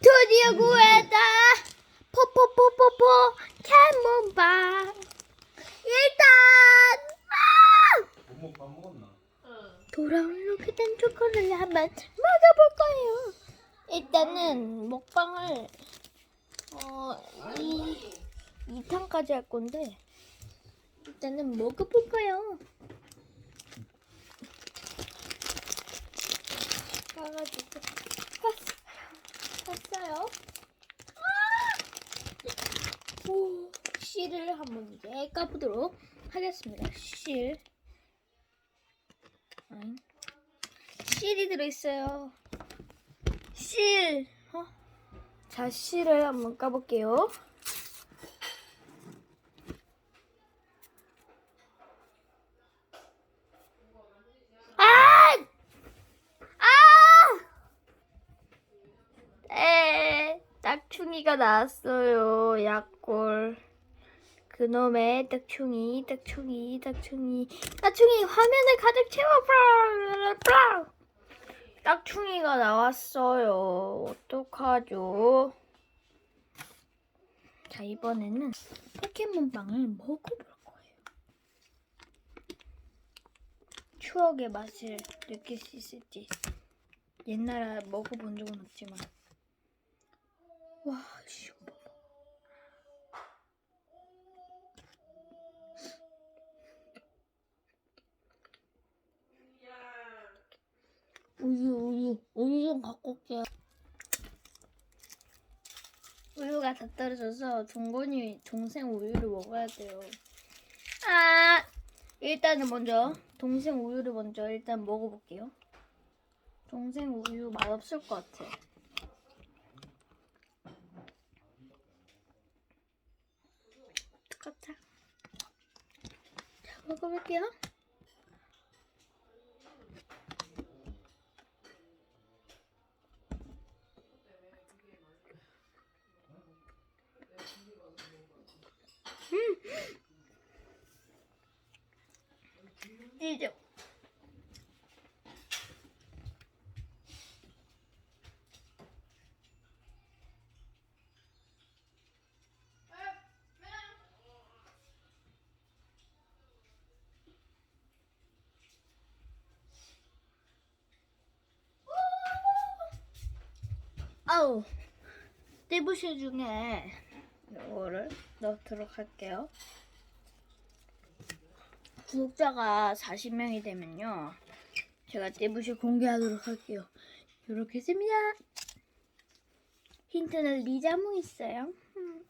드디어 구했다. 포포포포포 캐몬빵. 일단 아! 밥 먹었나? 돌아온 로켓된 초콜릿을 한번 먹어볼 거예요. 일단은 먹방을 어이 2탄까지 할 건데 일단은 먹어볼 거예요. 가가지고 샀어요. 샀어요. 아! 오, 씨를 한번 이제 까보도록 하겠습니다. 실. 실이 들어있어요. 실. 어? 자, 실을 한번 까볼게요. 아! 아! 에, 딱충이가 나왔어요. 약골. 그놈의 딱충이, 딱충이, 딱충이, 딱충이 화면을 가득 채워. 브라, 브라. 딱충이가 나왔어요. 어떡하죠? 자, 이번에는 포켓몬빵을 먹어볼 거예요. 추억의 맛을 느낄 수 있을지. 옛날에 먹어본 적은 없지만. 와, 씨, 봐봐. 우유, 우유, 좀 갖고 올게요. 우유가 다 떨어져서 동건이 동생 우유를 먹어야 돼요. 아, 일단은 먼저 동생 우유를 먼저 일단 먹어볼게요. 동생 우유 맛없을 것 같아. 똑같아. 자, 먹어볼게요. 이제 아우 띠부시 중에 이거를 넣도록 할게요. 구독자가 40명이 되면요. 제가 띠부시 공개하도록 할게요. 이렇게 씁니다. 힌트는 리자몽 있어요. 음.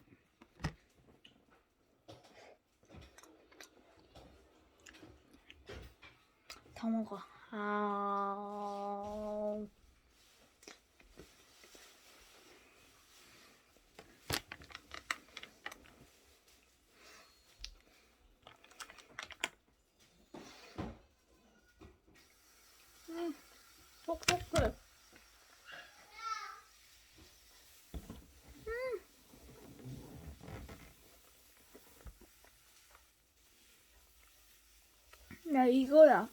더 먹어. 아... 톡톡해. 음. 나 이거야.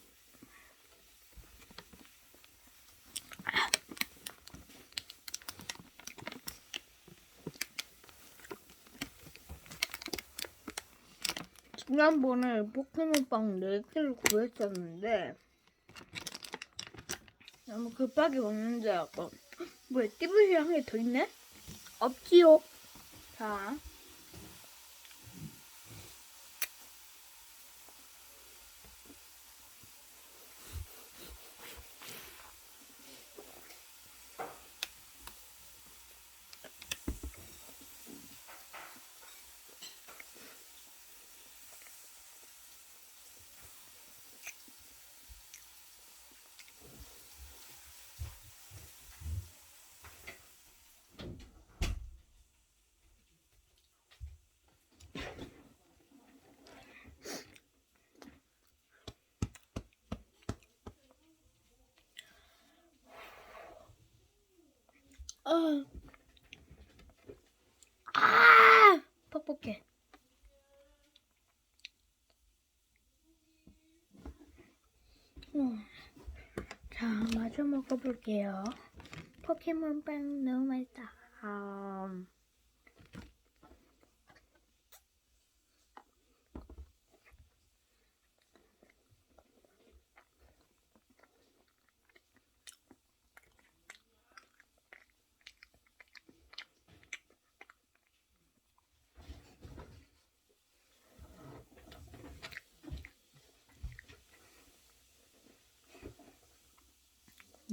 지난번에 포켓몬빵 4개를 구했었는데 너무 급하게 먹는지 알고. 뭐야 띠부시 한개 더 있네? 없지요. 자 아, 아, 퍽퍽해. 음. 자, 마저 먹어볼게요. 포켓몬빵 너무 맛있다.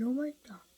너무 맛있다.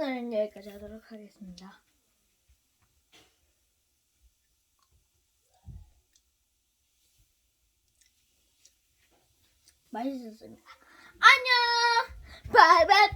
오늘은 여기까지 하도록 하겠습니다. 맛있었습니다. 안녕! 바이바이!